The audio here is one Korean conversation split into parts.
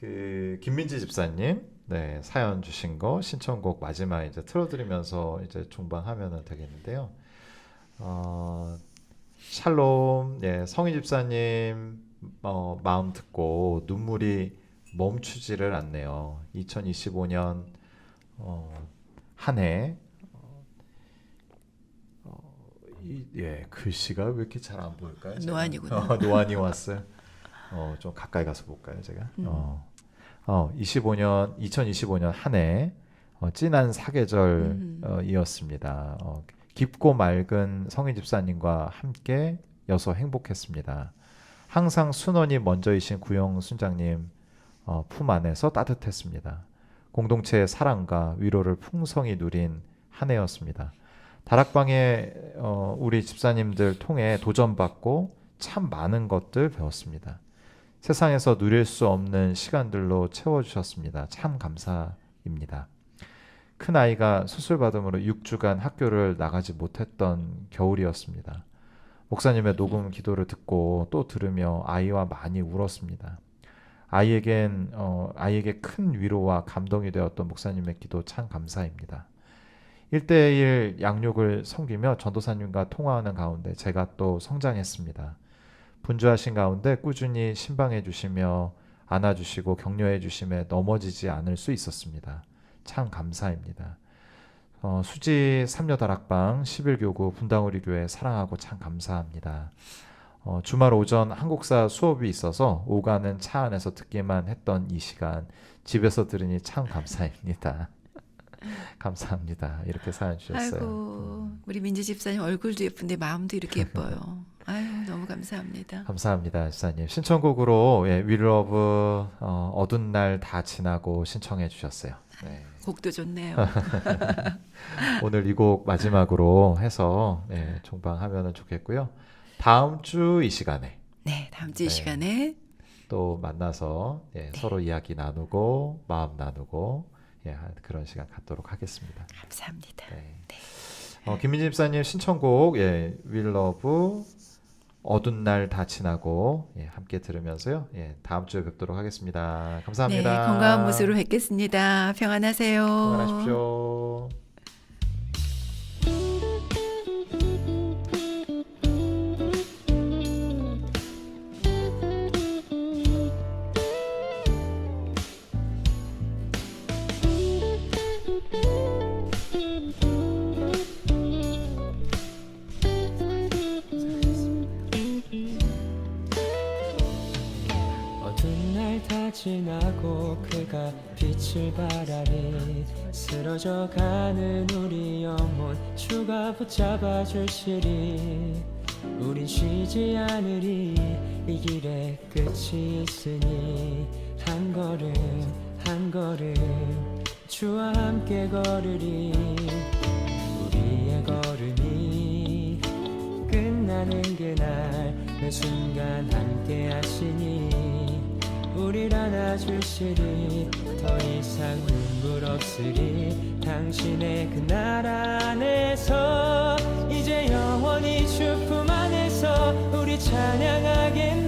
그 김민지 집사님 네 사연 주신 거 신청곡 마지막 이제 틀어드리면서 이제 종방하면은 되겠는데요. 어, 샬롬 예 성희 집사님 어, 마음 듣고 눈물이 멈추지를 않네요. 2025년 어, 한해 어, 이, 예 글씨가 왜 이렇게 잘 안 보일까요? 제가? 노안이구나. 어, 노안이 왔어요. 어, 좀 가까이 가서 볼까요, 제가? 음. 어, 어, 25년, 2025년 한 해, 어, 진한 음. 사계절이었습니다. 어, 깊고 맑은 성인 집사님과 함께 여서 행복했습니다. 항상 순원이 먼저이신 구영 순장님 어, 품 안에서 따뜻했습니다. 공동체의 사랑과 위로를 풍성히 누린 한 해였습니다. 다락방에 어, 우리 집사님들 통해 도전받고 참 많은 것들 배웠습니다. 세상에서 누릴 수 없는 시간들로 채워주셨습니다. 참 감사입니다. 큰 아이가 수술 받음으로 6주간 학교를 나가지 못했던 겨울이었습니다. 목사님의 녹음 기도를 듣고 또 들으며 아이와 많이 울었습니다. 아이에겐 어, 아이에게 큰 위로와 감동이 되었던 목사님의 기도 참 감사입니다. 1대1 양육을 섬기며 전도사님과 통화하는 가운데 제가 또 성장했습니다. 분주하신 가운데 꾸준히 신방해 주시며 안아 주시고 격려해 주심에 넘어지지 않을 수 있었습니다. 참 감사입니다. 어, 수지 삼녀다락방 11교구 분당우리 교회 사랑하고 참 감사합니다. 어, 주말 오전 한국사 수업이 있어서 오가는 차 안에서 듣기만 했던 이 시간 집에서 들으니 참 감사합니다. 감사합니다. 이렇게 사연 주셨어요. 아이고 우리 민지 집사님 얼굴도 예쁜데 마음도 이렇게 예뻐요. 감사합니다. 감사합니다, 지사님. 신청곡으로 예, Love 어, 어두운 날 다 지나고 신청해 주셨어요. 네. 곡도 좋네요. 오늘 이 곡 마지막으로 해서 예, 종방하면 좋겠고요. 다음 주 이 시간에 네 다음 주 이 네. 시간에 또 만나서 예, 서로 이야기 나누고 마음 나누고 예, 그런 시간 갖도록 하겠습니다. 감사합니다. 네. 어, 김민지 집사님 신청곡 예, Love 어두운 날 다 지나고 예, 함께 들으면서요. 예, 다음 주에 뵙도록 하겠습니다. 네 감사합니다. 건강한 모습으로 뵙겠습니다. 평안하세요. 건강하십시오. 빛을 발하니 쓰러져 가는 우리 영혼 주가 붙잡아 주시리. 우린 쉬지 않으리 이 길에 끝이 있으니. 한 걸음 한 걸음 주와 함께 걸으리. 우리의 걸음이 끝나는 그날 매 순간 함께 하시니 우릴 안아주시리. 더 이상 눈물 없으리. 당신의 그날 안에서 이제 영원히 주품 안에서 우리 찬양하겠네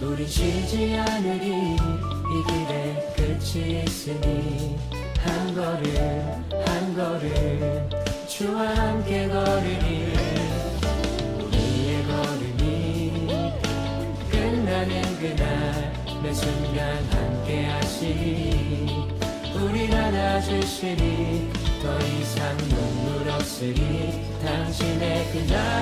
우린 쉬지 않으리. 이 길에 끝이 있으니 한 걸음 한 걸음 주와 함께 걸으리. 우리의 걸음이 끝나는 그날 매 순간 함께 하시니 우릴 안아주시니 더 이상 눈물 없으리. 당신의 그날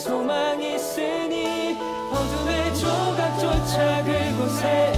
소망이 있으니 어둠의 조각조차 그곳에